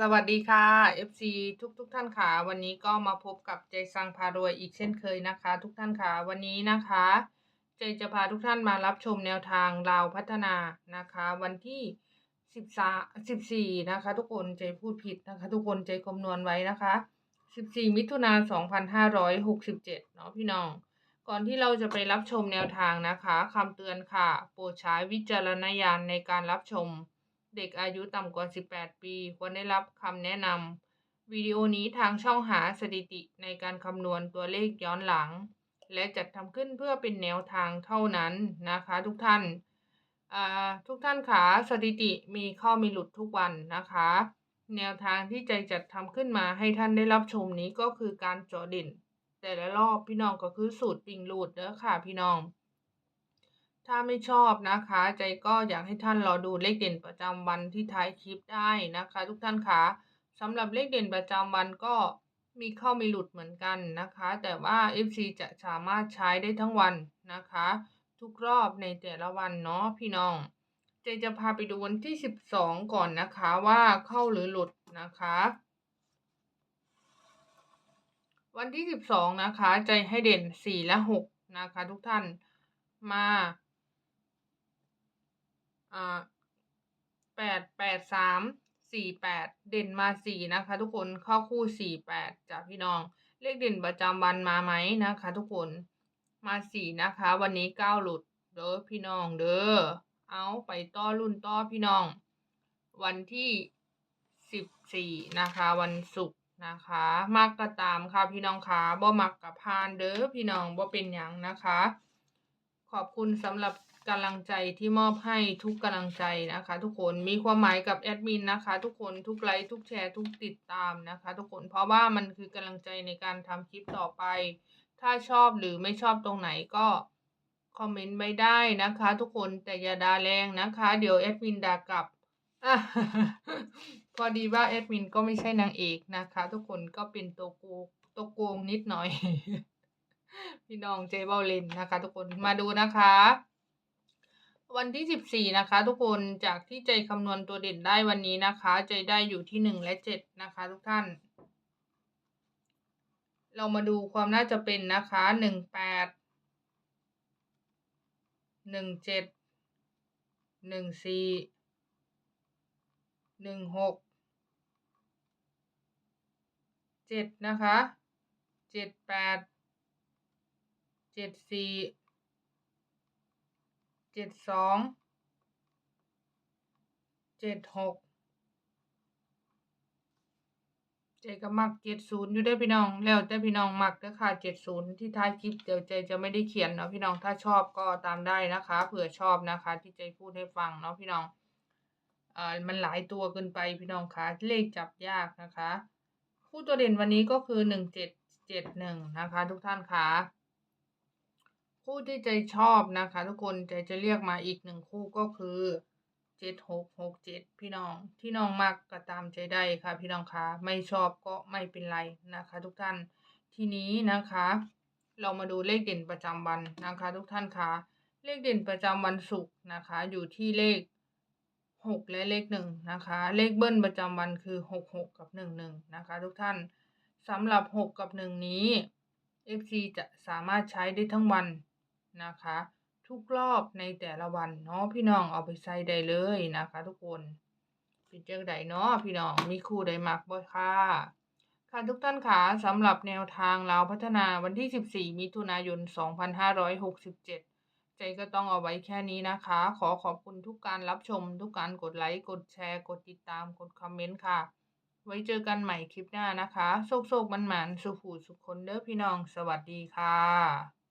สวัสดีค่ะ FC ทุกทุกท่านค่ะ วันนี้ก็มาพบกับใจซังพารวยอีกเช่นเคยนะคะ ทุกท่านค่ะ วันนี้นะคะ ใจจะพาทุกท่านมารับชมแนวทางลาวพัฒนานะคะ วันที่ 13 14 นะคะ ทุกคนใจพูดผิดนะคะ ทุกคนใจคำนวณไว้นะคะ 14 มิถุนา2567 เนาะพี่น้อง ก่อนที่เราจะไปรับชมแนวทางนะคะคำเตือนค่ะ โปรดใช้วิจารณญาณในการรับชม เด็กอายุต่ำกว่า 18 ปี ควรได้รับคำแนะนำวิดีโอนี้ทางช่องหาสถิติในการคำนวณตัวเลขย้อนหลัง และจัดทำขึ้นเพื่อเป็นแนวทางเท่านั้นนะคะทุกท่านทุกท่านขาสถิติมีเข้ามีหลุดทุกวันนะคะ แนวทางที่ใจจัดทำขึ้นมาให้ท่านได้รับชมนี้ก็คือการเจาะด่นแต่ละรอบพี่น้องก็คือสูตรปิงรูดเด้อค่ะพี่น้อง ถ้าไม่ชอบนะคะ ใจก็อยากให้ท่านรอดูเลขเด่นประจำวันที่ท้ายคลิปได้นะคะ ทุกท่านคะสำหรับเลขเด่นประจำวันก็มีเข้ามีหลุดเหมือนกันนะคะ แต่ว่า FC จะสามารถใช้ได้ทั้งวันนะคะ ทุกรอบในแต่ละวันเนาะพี่น้องใจจะพาไปดูวันที่ 12 ก่อนนะคะว่าเข้าหรือหลุดนะคะ วันที่ 12 นะคะ ใจให้เด่น 4 และ 6 นะคะ ทุกท่านมา แปดแปดสามสี่แปดเด่นมาสี่นะคะ ทุกคนเข้าคู่สี่แปดจากพี่น้อง เลขเด่นประจำวันมาไหมนะคะ ทุกคนมาสี่นะคะ วันนี้เก้าหลุดเด้อพี่น้องเด้อเอาไปต่อรุ่นต่อพี่น้อง วันที่สิบสี่นะคะ วันศุกร์นะคะมักก็ตามค่ะพี่น้องค่ะบ่มักกับพานเด้อพี่น้องบ่เป็นหยังนะคะ ขอบคุณสำหรับ กำลังใจที่มอบให้ทุกกำลังใจนะคะ ทุกคนมีความหมายกับแอดมินนะคะ ทุกคนทุกไลค์ทุกแชร์ทุกติดตามนะคะ ทุกคนเพราะว่ามันคือกำลังใจในการทำคลิปต่อไป ถ้าชอบหรือไม่ชอบตรงไหนก็คอมเมนต์ไม่ได้นะคะ ทุกคนแต่อย่าด่าแรงนะคะ เดี๋ยวแอดมินด่ากลับอพอดีว่าแอดมินก็ไม่ใช่นางเอกนะคะ ทุกคนก็เป็นตัวโกงตัวโกงนิดหน่อย พี่น้องเจเบลเลนนะคะ ทุกคนมาดูนะคะ วันที่สิบสี่นะคะ ทุกคนจากที่ใจคำนวณตัวเด่นได้วันนี้นะคะ ใจได้อยู่ที่หนึ่งและเจ็ดนะคะ ทุกท่าน เรามาดูความน่าจะเป็นนะคะหนึ่งแปดหนึ่งเจ็ดหนึ่งสี่หนึ่งหกเจ็ดนะคะเจ็ดแปด เจ็ดสองเจ็ดหกใจก็มักเจ็ดศูนย์อยู่เด้พี่น้อง แล้วแต่พี่น้องมักเด้อค่ะเจ็ดศูนย์ที่ท้ายคลิปเดี๋ยวใจจะไม่ได้เขียนเนาะพี่น้องถ้าชอบก็ตามได้นะคะเผื่อชอบนะคะ ที่ใจพูดให้ฟังเนาะพี่น้องเอ่อมันหลายตัวเกินไปพี่น้องคะเลขจับยากนะคะ คู่ตัวเด่นวันนี้ก็คือหนึ่งเจ็ดเจ็ดหนึ่งนะคะ ทุกท่านคะ คู่ที่ใจชอบนะคะ ทุกคนใจจะเรียกมาอีกหนึ่งคู่ก็คือเจ็ดหกหกเจ็ดพี่น้องที่น้องมักก็ตามใจได้ค่ะ พี่น้องคะไม่ชอบก็ไม่เป็นไรนะคะ ทุกท่านทีนี้นะคะ เรามาดูเลขเด่นประจำวันนะคะ ทุกท่านคะเลขเด่นประจำวันศุกร์นะคะ อยู่ที่เลขหกและเลขหนึ่งนะคะ เลขเบิ้ลประจำวันคือหกหกกับหนึ่งหนึ่งนะคะ ทุกท่านสำหรับหกกับหนึ่งนี้ FC จะสามารถใช้ได้ทั้งวัน นะคะ ทุกรอบในแต่ละวันเนาะพี่น้องเอาไปใส่ได้เลยนะคะ ทุกคนเป็นจังใดเนาะพี่น้องมีคู่ใดมักบ่ค่ะค่ะทุกท่านค่ะสำหรับแนวทางเราพัฒนาวันที่ 14 มิถุนายน 2567ใจก็ต้องเอาไว้แค่นี้นะคะ ขอขอบคุณทุกการรับชม ทุกการกดไลค์ กดแชร์ กดติดตาม กดคอมเมนต์ค่ะ ไว้เจอกันใหม่คลิปหน้านะคะ โชคโชคมันหมันสุขูสุขคนเด้อพี่น้อง สวัสดีค่ะ